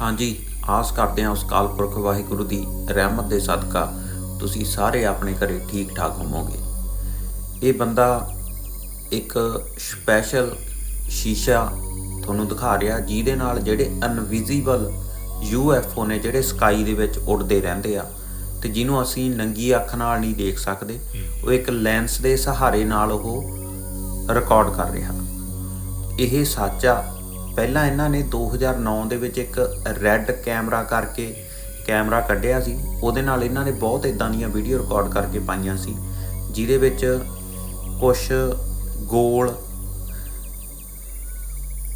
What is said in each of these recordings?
ਹਾਂਜੀ, ਆਸ ਕਰਦੇ ਹਾਂ ਉਸ ਕਾਲ ਪੁਰਖ ਵਾਹਿਗੁਰੂ ਦੀ ਰਹਿਮਤ ਦੇ ਸਦਕਾ ਤੁਸੀਂ ਸਾਰੇ ਆਪਣੇ ਘਰੇ ਠੀਕ ਠਾਕ ਹੋਵੋਗੇ। ਇਹ ਬੰਦਾ ਇੱਕ ਸਪੈਸ਼ਲ ਸ਼ੀਸ਼ਾ ਤੁਹਾਨੂੰ ਦਿਖਾ ਰਿਹਾ, ਜਿਹਦੇ ਨਾਲ ਜਿਹੜੇ ਅਨਵਿਜ਼ੀਬਲ ਯੂਐਫਓ ਨੇ, ਜਿਹੜੇ ਸਕਾਈ ਦੇ ਵਿੱਚ ਉੱਡਦੇ ਰਹਿੰਦੇ ਆ, ਤੇ ਜਿਹਨੂੰ ਅਸੀਂ ਨੰਗੀ ਅੱਖ ਨਾਲ ਨਹੀਂ ਦੇਖ ਸਕਦੇ, ਉਹ ਇੱਕ ਲੈਂਸ ਦੇ ਸਹਾਰੇ ਨਾਲ ਉਹ ਰਿਕਾਰਡ ਕਰ ਰਿਹਾ। ਇਹ ਸੱਚ ਆ ਪਹਿਲਾਂ ਇਹਨਾਂ ਨੇ 2009 ਦੇ ਵਿੱਚ ਇੱਕ ਰੈੱਡ ਕੈਮਰਾ ਕਰਕੇ ਕੈਮਰਾ ਕੱਢਿਆ ਸੀ। ਉਹਦੇ ਨਾਲ ਇਹਨਾਂ ਨੇ ਬਹੁਤ ਇਦਾਂ ਦੀਆਂ ਵੀਡੀਓ ਰਿਕਾਰਡ ਕਰਕੇ ਪਾਈਆਂ ਸੀ, ਜਿਹਦੇ ਵਿੱਚ ਕੁਝ ਗੋਲ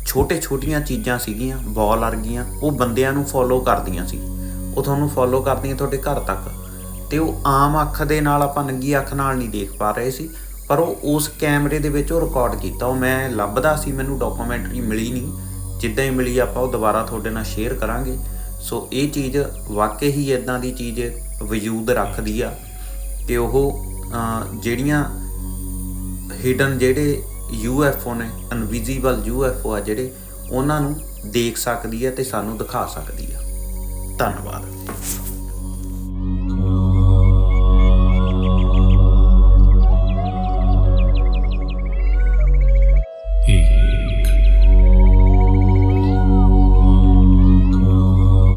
ਛੋਟੇ ਛੋਟੀਆਂ ਚੀਜ਼ਾਂ ਸੀਗੀਆਂ, ਬਾਲ ਵਰਗੀਆਂ, ਉਹ ਬੰਦਿਆਂ ਨੂੰ ਫੋਲੋ ਕਰਦੀਆਂ ਸੀ। ਉਹ ਤੁਹਾਨੂੰ ਫੋਲੋ ਕਰਦੀਆਂ ਤੁਹਾਡੇ ਘਰ ਤੱਕ। ਤੇ ਉਹ ਆਮ ਅੱਖ ਦੇ ਨਾਲ ਆਪਾਂ ਨੰਗੀ ਅੱਖ ਨਾਲ ਨਹੀਂ ਦੇਖ ਪਾ ਰਹੇ ਸੀ। ਪਰ ਉਹ ਉਸ ਕੈਮਰੇ ਦੇ ਵਿੱਚ ਉਹ ਰਿਕਾਰਡ ਕੀਤਾ। ਉਹ ਮੈਂ ਲੱਭਦਾ ਸੀ, ਮੈਨੂੰ ਡਾਕੂਮੈਂਟਰੀ ਮਿਲੀ ਨਹੀਂ। ਜਿੱਦਾਂ ਹੀ ਮਿਲੀ ਆਪਾਂ ਉਹ ਦੁਬਾਰਾ ਤੁਹਾਡੇ ਨਾਲ ਸ਼ੇਅਰ ਕਰਾਂਗੇ। ਸੋ ਇਹ ਚੀਜ਼ ਵਾਕਈ ਹੀ ਇਦਾਂ ਦੀ ਚੀਜ਼ ਵਜੂਦ ਰੱਖਦੀ ਆ ਕਿ ਉਹ ਜਿਹੜੀਆਂ ਹਿਡਨ ਜਿਹੜੇ ਯੂਐਫਓ ਨੇ ਇਨਵਿਜ਼ੀਬਲ ਯੂਐਫਓ ਆ ਜਿਹੜੇ, ਉਹਨਾਂ ਨੂੰ ਦੇਖ ਸਕਦੀ ਹੈ ਤੇ ਸਾਨੂੰ ਦਿਖਾ ਸਕਦੀ ਆ। ਧੰਨਵਾਦ।